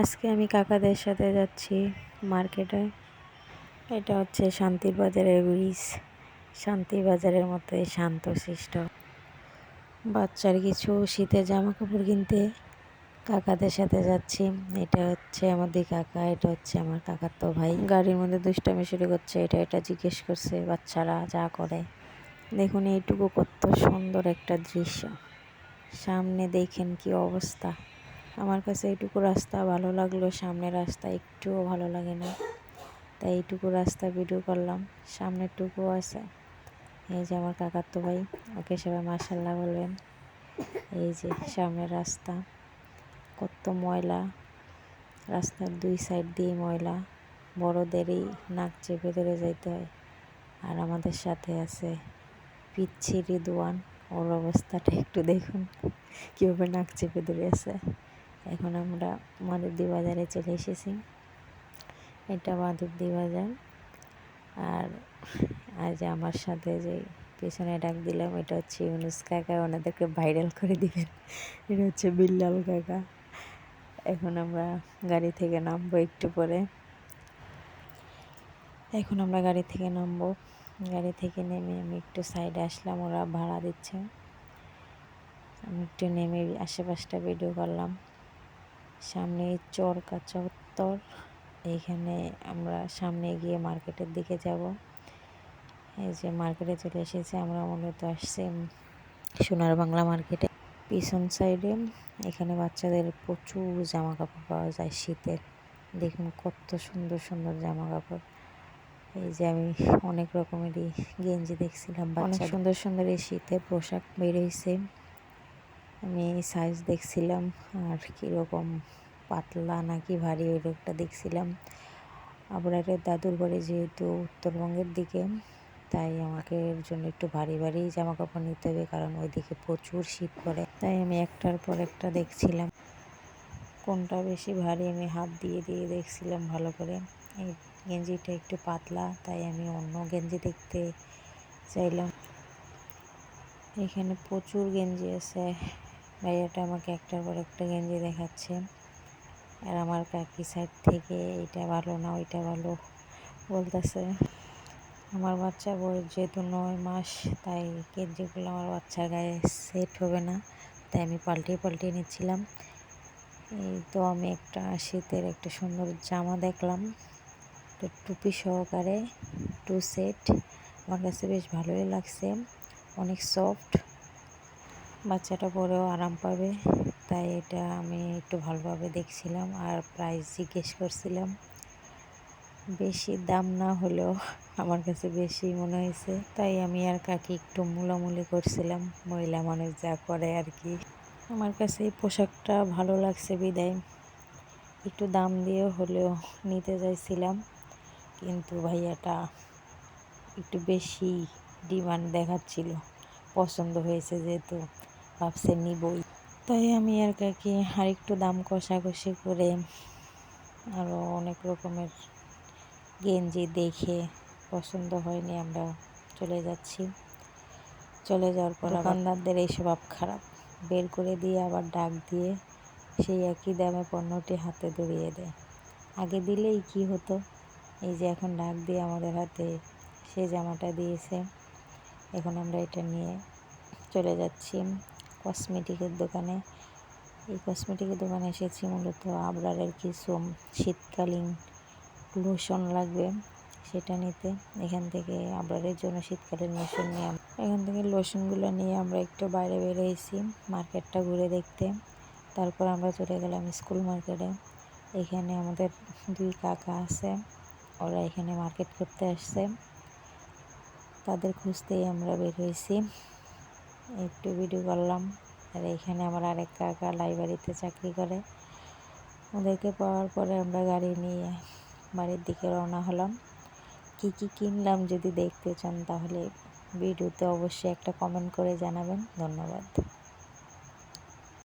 আজকে আমি কাকাদের সাথে যাচ্ছি মার্কেটে। এটা হচ্ছে শান্তির বাজারের ব্রিজ। শান্তি বাজারের মধ্যে শান্ত শিষ্ট বাচ্চার কিছু শীতের জামা কাপড় কিনতে কাকাদের সাথে যাচ্ছি। এটা হচ্ছে আমাদের কাকা, এটা হচ্ছে আমার কাকার তো ভাই। গাড়ির মধ্যে দুষ্টামি শুরু করছে, এটা এটা জিজ্ঞেস করছে বাচ্চারা যা করে। দেখুন, এইটুকু কত সুন্দর একটা দৃশ্য। সামনে দেখেন কি অবস্থা। আমার কাছে এইটুকু রাস্তা ভালো লাগল, সামনের রাস্তা একটুও ভালো লাগে না তাই এইটুকু রাস্তা ভিডিও করলাম সামনের টুকু আছে। এই যে আমার কাকার তো ভাই, ওকে সবাই মার্শাল্লাহ বলবেন। এই যে সামনের রাস্তা, কত ময়লা। রাস্তার দুই সাইড দিয়ে ময়লা বড়দেরই নাক চেপে ধরে যাইতে হয়। আর আমাদের সাথে আছে পিচ্ছি রিদওয়ান ওর অবস্থাটা একটু দেখুন, কীভাবে নাক চেপে ধরে আছে। এখন আমরা মাধবদী বাজারে চলে এসেছি। এটা মাধবদী বাজার। আর আজ আমার সাথে যে পেছনে ডাক দিলাম, এটা হচ্ছে ইউনুস কাকা। ওনাদেরকে ভাইরাল করে দিবেন। এটা হচ্ছে বিল্লাল কাকা। এখন আমরা গাড়ি থেকে নামবো একটু পরে। এখন আমরা গাড়ি থেকে নামবো। গাড়ি থেকে নেমে আমি একটু সাইডে আসলাম, ওরা ভাড়া দিচ্ছে। আমি একটু নেমে আশেপাশটা ভিডিও করলাম। সামনে চরকা চত্বর এইখানে আমরা সামনে গিয়ে মার্কেটের দিকে যাব। এই যে মার্কেটে চলে এসেছে আমরা মূলত আসছি সোনার বাংলা মার্কেটে। পিছন সাইডে এখানে বাচ্চাদের প্রচুর জামা কাপড় পাওয়া যায় শীতের। দেখুন কত সুন্দর সুন্দর জামা কাপড় এই যে আমি অনেক রকমেরই গেঞ্জি দেখছিলাম অনেক সুন্দর সুন্দর এই শীতে পোশাক বেরিয়েছে আমি সাইজ দেখছিলাম আর কীরকম পাতলা নাকি ভারী ওই রোগটা দেখছিলাম। আবার দাদুর বাড়ি যেহেতু উত্তরবঙ্গের দিকে, তাই আমাকে এর জন্য একটু ভারী ভারী জামা কাপড় নিতে হবে, কারণ ওইদিকে প্রচুর শীত পড়ে। তাই আমি একটার পর একটা দেখছিলাম। কোনটা বেশি ভারী আমি হাত দিয়ে দিয়ে দেখছিলাম ভালো করে। এই গেঞ্জিটা একটু পাতলা, তাই আমি অন্য গেঞ্জি দেখতে চাইলাম। এখানে প্রচুর গেঞ্জি আছে। ভাইয়াটা আমাকে একটার পর একটা গেঞ্জি দেখাচ্ছে। আর আমার কাকি সাইড থেকে এইটা ভালো না, ওইটা ভালো বলতেছে। আমার বাচ্চা বয়স যেহেতু নয় মাস, তাই গেঞ্জিগুলো আমার বাচ্চার গায়ে সেট হবে না। তাই আমি পাল্টিয়ে পাল্টিয়ে নিচ্ছিলাম। এই তো আমি একটা শীতের একটা সুন্দর জামা দেখলাম। টুপি সহকারে, টু সেট। আমার কাছে বেশ ভালোই লাগছে। অনেক সফট বাচ্চাটা পরেও আরাম পাবে। তাই এটা আমি একটু ভালোভাবে দেখছিলাম আর প্রাইস জিজ্ঞেস করছিলাম। বেশি দাম না হলেও আমার কাছে বেশি মনে হয়েছে। তাই আমি আর কাকি একটু মুলামুলি করছিলাম। মহিলা মানুষ যা করে আর কি। আমার কাছে এই পোশাকটা ভালো লাগছে বিদায়। একটু দাম দিয়ে হলেও নিতে চাইছিলাম। কিন্তু ভাইয়াটা একটু বেশি ডিমান্ড দেখাচ্ছিল। পছন্দ হয়েছে যেহেতু। ভাবছে নিবই। তাই আমি আর কাকি আর একটু দাম কষাকষি করে আরও অনেক রকমের গেঞ্জি দেখে পছন্দ হয়নি আমরা চলে যাচ্ছি। চলে যাওয়ার পর দোকানদারদের এই স্বভাব খারাপ। বের করে দিয়ে আবার ডাক দিয়ে সেই একই দামে পণ্যটি হাতে ধরিয়ে দেয়। আগে দিলেই কি হতো? এই যে এখন ডাক দিয়ে আমাদের হাতে সে জামাটা দিয়েছে। এখন আমরা এটা নিয়ে চলে যাচ্ছি। কসমেটিকের দোকানে। এই কসমেটিকের দোকানে এসেছি মূলত আবরারের কিছু শীতকালীন লোশন লাগবে সেটা নিতে। এখান থেকে আবরারের জন্য শীতকালীন লোশন নিয়ে এখান থেকে লোশনগুলো নিয়ে আমরা একটু বাইরে বেরিয়েছি মার্কেটটা ঘুরে দেখতে। তারপর আমরা চলে গেলাম স্কুল মার্কেটে। এখানে আমাদের দুই কাকা আছে, ওরা এখানে মার্কেট করতে আসছে। তাদের খুঁজতেই আমরা বের হয়েছি। একটু ভিডিও করলাম। আর এখানে আমার আরেক কাকা লাইব্রেরিতে চাকরি করে। ওদেরকে পাওয়ার পরে আমরা গাড়ি নিয়ে বাড়ির দিকে রওনা হলাম। কি কি কিনলাম যদি দেখতে চান তাহলে ভিডিওতে অবশ্যই একটা কমেন্ট করে জানাবেন। ধন্যবাদ।